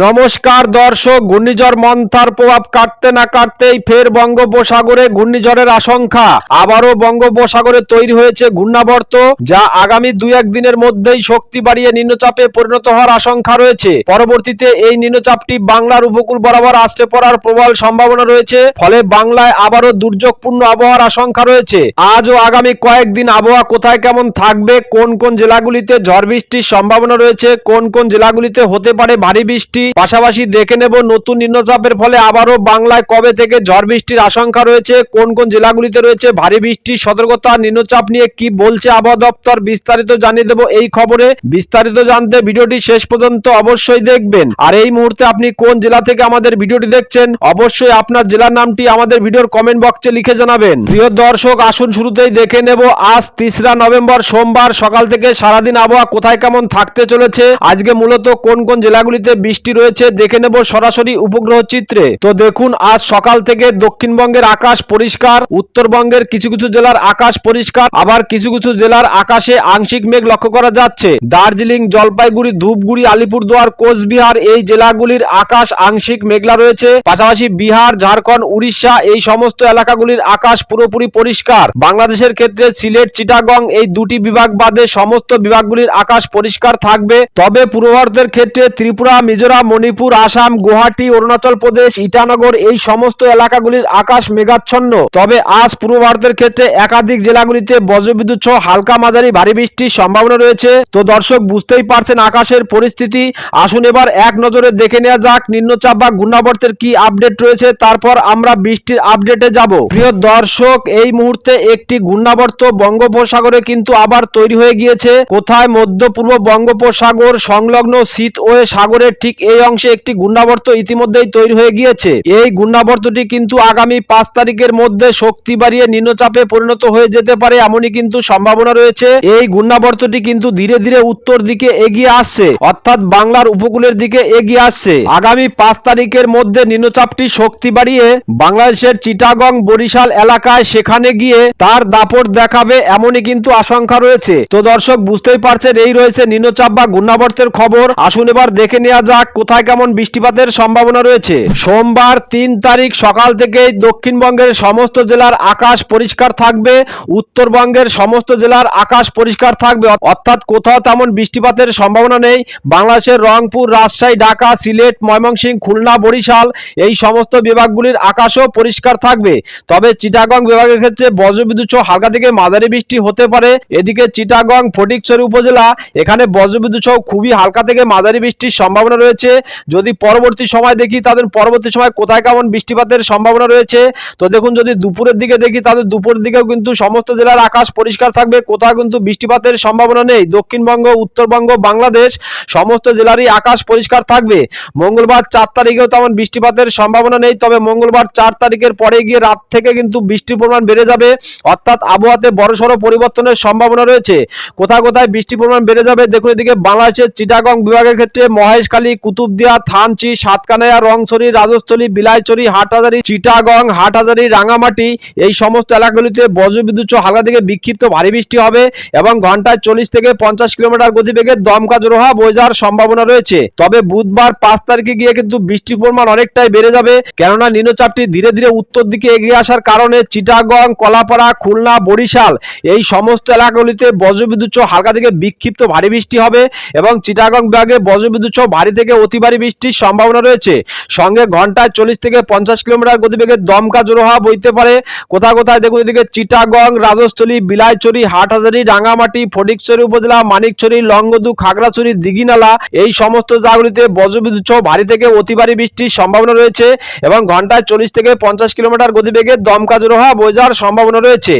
নমস্কার দর্শক, ঘূর্ণিঝড় মন্থার প্রভাব কাটতে না কাটতেই ফের বঙ্গোপসাগরে ঘূর্ণিঝড়ের আশঙ্কা। আবারও বঙ্গোপসাগরে তৈরি হয়েছে ঘূর্ণাবর্ত, যা আগামী দুই একদিনের মধ্যেই শক্তি বাড়িয়ে নিম্নচাপে পরিণত হওয়ার আশঙ্কা রয়েছে। পরবর্তীতে এই নিম্নচাপটি বাংলার উপকূল বরাবর আসতে পড়ার প্রবল সম্ভাবনা রয়েছে, ফলে বাংলায় আবারও দুর্যোগপূর্ণ আবহাওয়ার আশঙ্কা রয়েছে। আজ ও আগামী কয়েকদিন আবহাওয়া কোথায় কেমন থাকবে, কোন কোন জেলাগুলিতে ঝড় বৃষ্টির সম্ভাবনা রয়েছে, কোন কোন জেলাগুলিতে হতে পারে ভারী বৃষ্টি পাশাপাশি দেখে নেব নতুন নিম্নচাপের ফলে আবারও বাংলায় কবে থেকে ঝড় বৃষ্টির আশঙ্কা রয়েছে, কোন কোন জেলাগুলিতে রয়েছে ভারী বৃষ্টির সতর্কতা, নিম্নচাপ নিয়ে কি বলছে আবহাওয়া দপ্তর বিস্তারিত জানিয়ে দেব এই খবরে। বিস্তারিত জানতে ভিডিওটি শেষ পর্যন্ত অবশ্যই দেখবেন। আর এই মুহূর্তে আপনি কোন জেলা থেকে আমাদের ভিডিওটি দেখছেন, অবশ্যই আপনার জেলার নামটি আমাদের ভিডিওর কমেন্ট বক্সে লিখে জানাবেন। প্রিয় দর্শক, আসুন শুরুতেই দেখে নেব, আজ তিসরা নভেম্বর সোমবার সকাল থেকে সারাদিন আবহাওয়া কোথায় কেমন থাকতে চলেছে, আজকে মূলত কোন কোন জেলাগুলিতে বৃষ্টি রয়েছে, দেখে নেব সরাসরি উপগ্রহ চিত্রে। তো দেখুন, আজ সকাল থেকে দক্ষিণবঙ্গের আকাশ পরিষ্কার, উত্তরবঙ্গের কিছু কিছু জেলার আকাশ পরিষ্কার, আবার কিছু কিছু জেলার আকাশে আংশিক মেঘ লক্ষ্য করা যাচ্ছে। দার্জিলিং, জলপাইগুড়ি, ধূপগুড়ি, আলিপুরদুয়ার, কোচবিহার এই জেলাগুলির আকাশ আংশিক মেঘলা রয়েছে। পাশাপাশি বিহার, ঝাড়খণ্ড, উড়িষ্যা এই সমস্ত এলাকাগুলির আকাশ পুরোপুরি পরিষ্কার। বাংলাদেশের ক্ষেত্রে সিলেট, চিটাগং এই দুটি বিভাগ বাদে সমস্ত বিভাগগুলির আকাশ পরিষ্কার থাকবে। তবে পূর্ব ভারতের ক্ষেত্রে ত্রিপুরা, মিজোরাম মণিপুর, আসাম, গুয়াহাটি, অরুণাচল প্রদেশ, ইটানগর এই সমস্ত এলাকাগুলির আকাশ মেঘাচ্ছন্ন। তবে আজ পূর্ব ভারতের ক্ষেত্রে একাধিক জেলাগুলিতে বজ্রবিদ্যুৎ সহ হালকা মাঝারি ভারী বৃষ্টির সম্ভাবনা রয়েছে। তো দর্শক, বুঝতেই পারছেন আকাশের পরিস্থিতি। আসুন এবার এক নজরে দেখে নেওয়া যাক নিম্নচাপ বা ঘূর্ণাবর্তের কি আপডেট রয়েছে। তারপর আমরা বৃষ্টির আপডেটে যাব। প্রিয় দর্শক, এই মুহূর্তে একটি ঘূর্ণাবর্ত বঙ্গোপসাগরে কিন্তু আবার তৈরি হয়ে গিয়েছে। কোথায় মধ্য পূর্ব বঙ্গোপসাগর সংলগ্ন শীত ওয়ে সাগরের ঠিক এই অংশে একটি ঘূর্ণাবর্ত ইতিমধ্যেই তৈরি হয়ে গিয়েছে। এই ঘূর্ণাবর্তটি কিন্তু আগামী পাঁচ তারিখের মধ্যে শক্তি বাড়িয়ে নিম্নচাপে পরিণত হয়ে যেতে পারে এমনই কিন্তু সম্ভাবনা রয়েছে। এই ঘূর্ণাবর্তটি কিন্তু ধীরে ধীরে উত্তর দিকে এগিয়ে আসছে, অর্থাৎ বাংলার উপকূলের দিকে এগিয়ে আসছে। আগামী পাঁচ তারিখের মধ্যে নিম্নচাপটি শক্তি বাড়িয়ে বাংলাদেশের চিটাগং বরিশাল এলাকায় সেখানে গিয়ে তার দাপট দেখাবে এমনই কিন্তু আশঙ্কা রয়েছে। তো দর্শক, বুঝতেই পারছেন, এই রয়েছে নিম্নচাপ বা ঘূর্ণাবর্তের খবর। আসুন এবার দেখে নেওয়া যাক কোথায় কেমন বৃষ্টিপাতের সম্ভাবনা রয়েছে? সোমবার তিন তারিখ সকাল থেকেই দক্ষিণবঙ্গের সমস্ত জেলার আকাশ পরিষ্কার থাকবে, উত্তরবঙ্গের সমস্ত জেলার আকাশ পরিষ্কার থাকবে। অর্থাৎ কোথাও তেমন বৃষ্টিপাতের সম্ভাবনা নেই। বাংলাদেশের রংপুর, রাজশাহী, ঢাকা, সিলেট, ময়মনসিংহ, খুলনা, বরিশাল এই সমস্ত বিভাগগুলির আকাশও পরিষ্কার থাকবে। তবে চিটাগং বিভাগের ক্ষেত্রে বজ্রবিদ্যুৎ সহ হালকা থেকে মাঝারি বৃষ্টি হতে পারে। এদিকে চিটাগং, ফটিকছড়ি উপজেলা, এখানে বজ্রবিদ্যুৎ সহ খুবই হালকা থেকে মাঝারি বৃষ্টির সম্ভাবনা রয়েছে। যদি পরবর্তী সময় দেখি তাদের পরবর্তী সময় কোথায় কেমন বৃষ্টিপাতের সম্ভাবনা রয়েছে, তো দেখুন যদি দুপুরের দিকে দেখি তাদের দুপুরের দিকেও কিন্তু সমস্ত জেলার আকাশ পরিষ্কার থাকবে, কোথাও কিন্তু বৃষ্টিপাতের সম্ভাবনা নেই। দক্ষিণবঙ্গ, উত্তরবঙ্গ, বাংলাদেশ সমস্ত জেলারই আকাশ পরিষ্কার থাকবে। মঙ্গলবার চার তারিখেও তেমন বৃষ্টিপাতের সম্ভাবনা নেই, তবে মঙ্গলবার চার তারিখের পরে গিয়ে রাত থেকে কিন্তু বৃষ্টির পরিমাণ বেড়ে যাবে। অর্থাৎ আবহাওয়াতে বড়সড় পরিবর্তনের সম্ভাবনা রয়েছে। কোথায় কোথায় বৃষ্টির পরিমাণ বেড়ে যাবে, দেখুন এদিকে বাংলাদেশের চিটাগং বিভাগের ক্ষেত্রে মহেশখালী কুতুবদিয়া, থানচি, সাতকানাইয়া, রংছড়ি, রাজস্থলী বিলাইচড়ি হাটহাজারি, চিটাগং, হাটহাজারি, রাঙামাটি এই সমস্ত এলাকাগুলিতে বজ্রবিদ্যুৎ হালকা থেকে বিক্ষিপ্ত ভারী বৃষ্টি হবে এবং ঘন্টায় চল্লিশ থেকে পঞ্চাশ কিলোমিটার গতিবেগে দমকা জোরোহা বয়ে যাওয়ার সম্ভাবনা রয়েছে। তবে বুধবার পাঁচ তারিখে গিয়ে কিন্তু বৃষ্টির পরিমাণ অনেকটাই বেড়ে যাবে, কেননা নিম্নচাপটি ধীরে ধীরে উত্তর দিকে এগিয়ে আসার কারণে চিটাগং, কলাপাড়া, খুলনা, বরিশাল এই সমস্ত এলাকাগুলিতে বজ্রবিদ্যুৎ হালকা থেকে বিক্ষিপ্ত ভারী বৃষ্টি হবে এবং চিটাগং বিভাগে বজ্রবিদ্যুৎ ভারী থেকে অতি ভারী বৃষ্টির সম্ভাবনা রয়েছে। সঙ্গে ঘন্টায় চল্লিশ থেকে পঞ্চাশ কিলোমিটার গতিবেগে দমকা জোরোহা বইতে পারে। কোথায় কোথায় দেখুন এদিকে চিটাগং, রাজস্থলী বিলাইচড়ি হাটহাজারি, রাঙামাটি, ফটিকছড়ি উপজেলা, মানিকছড়ি লঙ্গদু খাগড়াছড়ি, দিঘিনালা, এই সমস্ত জায়গাগুলিতে বজ্রবিদ্যুৎ ভারী থেকে অতি ভারী বৃষ্টির সম্ভাবনা রয়েছে এবং ঘন্টায় চল্লিশ থেকে পঞ্চাশ কিলোমিটার গতিবেগে দমকা জোরোহা বয়ে যাওয়ার সম্ভাবনা রয়েছে।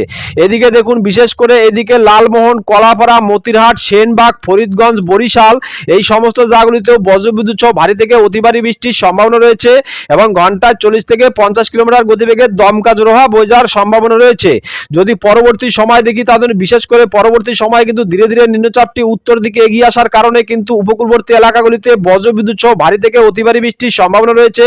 এদিকে দেখুন বিশেষ করে এদিকে লালমোহন, কলাপাড়া, মতিরহাট, সেনবাগ, ফরিদগঞ্জ, বরিশাল, এই সমস্ত জায়গাগুলিতেও বজ্রবিদ্যুৎ সহ ভারী থেকে অতি বৃষ্টির সম্ভাবনা রয়েছে এবং ঘন্টায় চল্লিশ থেকে পঞ্চাশ কিলোমিটার গতিবেগে দমকা জোরোহা বয়ে যাওয়ার সম্ভাবনা রয়েছে। যদি পরবর্তী সময় দেখি তাদের বিশেষ করে পরবর্তী সময় কিন্তু ধীরে ধীরে নিম্নচাপটি উত্তর দিকে এগিয়ে আসার কারণে কিন্তু উপকূলবর্তী এলাকাগুলিতে বজ্রবিদ্যুৎ সহ ভারী থেকে অতি বৃষ্টির সম্ভাবনা রয়েছে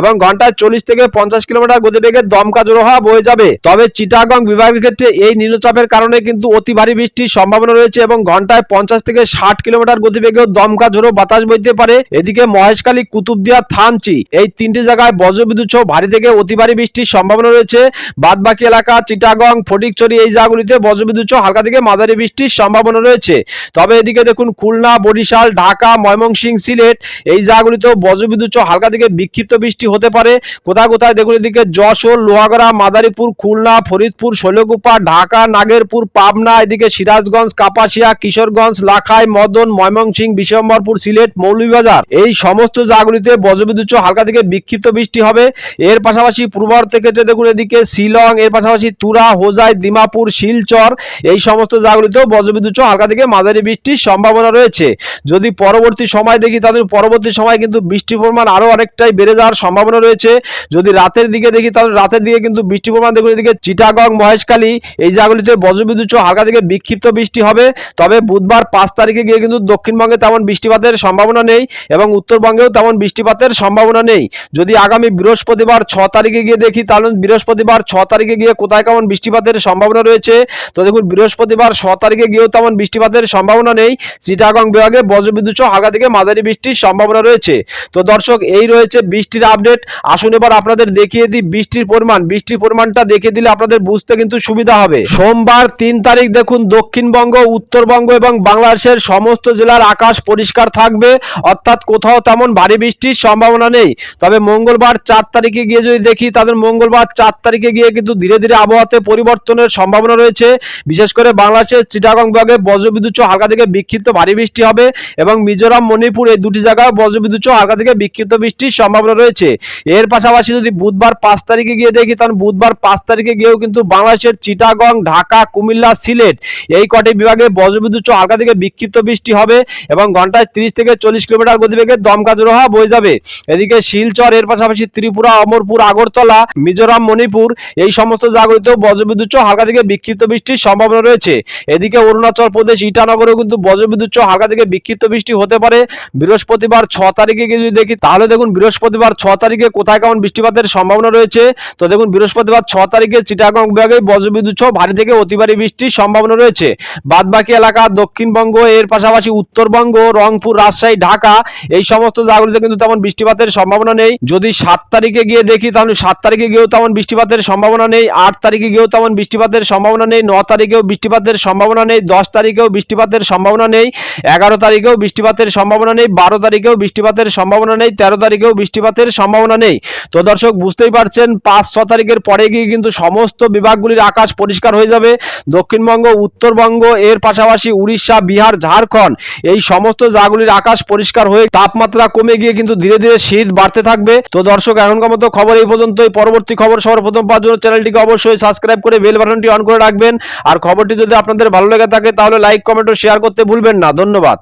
এবং ঘন্টায় চল্লিশ থেকে পঞ্চাশ কিলোমিটার গতিবেগে দমকা জোরোহা বয়ে যাবে। তবে চিটাগং বিভাগের ক্ষেত্রে এই নিম্নচাপের কারণে কিন্তু অতি বৃষ্টির সম্ভাবনা রয়েছে এবং ঘন্টায় পঞ্চাশ থেকে ষাট কিলোমিটার গতিবেগেও দমকা ঝোড়ো বাতাস বইতে পারে। এদিকে মহেশখালী কুতুবদিয়া থানচি। এই তিনটি জায়গায় বজ্রবিদ্যুৎ সহ ভারী থেকে অতি ভারী বৃষ্টির সম্ভাবনা রয়েছে। বাদ বাকি এলাকা, চিটাগং, ফটিকছড়ি এই জায়গাগুলিতে বজ্রবিদ্যুৎ সহ হালকা থেকে মাঝারি বৃষ্টির সম্ভাবনা রয়েছে। তবে এদিকে দেখুন খুলনা, বরিশাল, ঢাকা ময়মনসিংহ সিলেট এই জায়গাগুলিতেও বজ্রবিদ্যুৎ সহ হালকা থেকে বিক্ষিপ্ত বৃষ্টি হতে পারে। কোথায় কোথায় দেখুন এদিকে যশোর, লোহাগড়া, মাদারীপুর, খুলনা, ফরিদপুর, শৈলকুপা, ঢাকা, নাগেরপুর, পাবনা, এদিকে সিরাজগঞ্জ, কাপাসিয়া, কিশোরগঞ্জ, লাখাই, মদন ময়মনসিংহ বিশ্বম্বরপুর, সিলেট, মৌলভীবাজার। এই সমস্ত জায়গাগুলিতে বজ্রবিদ্যুৎ হালকা থেকে বিক্ষিপ্ত বৃষ্টি হবে। এর পাশাপাশি পূর্বর থেকে যে দেখুন এদিকে শিলং, এর পাশাপাশি তুরা, হোজাই, দিমাপুর, শিলচর এই সমস্ত জায়গাগুলিতেও বজ্রবিদ্যুৎ হালকা থেকে মাঝারি বৃষ্টির সম্ভাবনা রয়েছে। যদি পরবর্তী সময় দেখি তাদের পরবর্তী সময় কিন্তু বৃষ্টির পরিমাণ আরও অনেকটাই বেড়ে যাওয়ার সম্ভাবনা রয়েছে। যদি রাতের দিকে দেখি তাহলে রাতের দিকে কিন্তু বৃষ্টির পরিমাণ দেখুন এদিকে চিটাগং, মহেশখালী এই জায়গাগুলিতে বজ্রবিদ্যুৎ হালকা থেকে বিক্ষিপ্ত বৃষ্টি হবে। তবে বুধবার পাঁচ তারিখে গিয়ে কিন্তু দক্ষিণবঙ্গে তেমন বৃষ্টিপাতের সম্ভাবনা নেই এবং উত্তরবঙ্গেও তেমন বৃষ্টিপাতের সম্ভাবনা নেই। যদি আগামী বৃহস্পতিবার ছ তারিখে গিয়ে দেখি, তাহলে বৃহস্পতিবার ছ তারিখে গিয়ে কোথায় কেমন বৃষ্টিপাতের সম্ভাবনা রয়েছে? তো দেখুন, বৃহস্পতিবার ছ তারিখে গিয়েও তেমন বৃষ্টিপাতের সম্ভাবনা নেই। চিটাগং বিভাগে বজ্রবিদ্যুৎ সহ হালকা থেকে মাঝারি বৃষ্টির সম্ভাবনা রয়েছে। তো দর্শক, এই রয়েছে বৃষ্টির আপডেট। আসুন এবার আপনাদের দেখিয়ে দিই বৃষ্টির পরিমাণ। বৃষ্টির পরিমাণটা দেখিয়ে দিলে আপনাদের বুঝতে কিন্তু সুবিধা হবে। সোমবার তিন তারিখ দেখুন, দক্ষিণবঙ্গ, উত্তরবঙ্গ এবং বাংলাদেশের সমস্ত জেলার আকাশ পরিষ্কার থাকবে। অর্থাৎ কোথাও তেমন ভারী বৃষ্টির সম্ভাবনা নেই। তবে মঙ্গলবার চার তারিখে গিয়ে যদি দেখি, তাদের মঙ্গলবার চার তারিখে গিয়ে কিন্তু ধীরে ধীরে আবহাওয়াতে পরিবর্তনের সম্ভাবনা রয়েছে। বিশেষ করে বাংলাদেশের চিটাগং বিভাগে বজ্রবিদ্যুৎ হালকা থেকে বিক্ষিপ্ত ভারী বৃষ্টি হবে এবং মিজোরাম, মণিপুর এই দুটি জায়গায় বজ্রবিদ্যুৎ হালকা থেকে বিক্ষিপ্ত বৃষ্টির সম্ভাবনা রয়েছে। এর পাশাপাশি যদি বুধবার পাঁচ তারিখে গিয়ে দেখি, তাহলে বুধবার পাঁচ তারিখে গিয়েও কিন্তু বাংলাদেশের চিটাগং, ঢাকা, কুমিল্লা, সিলেট এই কটি বিভাগে বজ্রবিদ্যুৎ হালকা থেকে বিক্ষিপ্ত বৃষ্টি হবে এবং ঘন্টায় তিরিশ থেকে চল্লিশ কিলোমিটার গতিবেগে দমকা জোড়া বয়ে যাবে। এদিকে শিলচর, এর পাশাপাশি ত্রিপুরা, অমরপুর, আগরতলা, মিজোরাম, মণিপুর, এই সমস্ত জায়গাগুলিতেও বজ্রবিদ্যুৎ হালকা থেকে বিক্ষিপ্ত বৃষ্টির সম্ভাবনা রয়েছে। এদিকে অরুণাচল প্রদেশ, ইটানগরেও কিন্তু বজ্রবিদ্যুৎ হালকা থেকে বিক্ষিপ্ত বৃষ্টি হতে পারে। বৃহস্পতিবার ছ তারিখে যদি দেখি, তাহলে দেখুন বৃহস্পতিবার ছ তারিখে কোথায় কেমন বৃষ্টিপাতের সম্ভাবনা রয়েছে। তো দেখুন, বৃহস্পতিবার ছ তারিখে চিটাগং বিভাগে বজ্রবিদ্যুৎ ভারী থেকে অতি ভারী বৃষ্টির সম্ভাবনা রয়েছে। বাদবাকি এলাকা দক্ষিণবঙ্গ, এর পাশাপাশি উত্তরবঙ্গ, রংপুর, রাজশাহী, ঢাকা এই সমস্ত জায়গাগুলিতে কিন্তু তেমন বৃষ্টিপাতের সম্ভাবনা নেই। যদি সাত তারিখে গিয়ে দেখি, তাহলে সাত তারিখে গিয়েও তেমন বৃষ্টিপাতের সম্ভাবনা নেই। আট তারিখে গিয়েও তেমন বৃষ্টিপাতের সম্ভাবনা নেই। ন তারিখেও বৃষ্টিপাতের সম্ভাবনা নেই। দশ তারিখেও বৃষ্টিপাতের সম্ভাবনা নেই। এগারো তারিখেও বৃষ্টিপাতের সম্ভাবনা নেই। বারো তারিখেও বৃষ্টিপাতের সম্ভাবনা নেই। তেরো তারিখেও বৃষ্টিপাতের সম্ভাবনা নেই। তো দর্শক, বুঝতেই পারছেন, পাঁচ, ছ তারিখের পরে গিয়ে কিন্তু সমস্ত বিভাগগুলির আকাশ পরিষ্কার হয়ে যাবে। দক্ষিণবঙ্গ, উত্তরবঙ্গ, এর পাশাপাশি উড়িষ্যা, বিহার, ঝাড়খণ্ড, এই সমস্ত জায়গাগুলির আকাশ পরিষ্কার হয়ে তাপমাত্রা কমে গিয়ে কিন্তু ধীরে ধীরে শীত বাড়তে থাকবে। তো দর্শক, এখনকার মতো খবর এই পর্যন্তই। পরবর্তী খবর সবার প্রথম পাওয়ার জন্য চ্যানেলটিকে অবশ্যই সাবস্ক্রাইব করে বেল বাটনটি অন করে রাখবেন। আর খবরটি যদি আপনাদের ভালো লেগে থাকে, তাহলে লাইক, কমেন্ট ও শেয়ার করতে ভুলবেন না। ধন্যবাদ।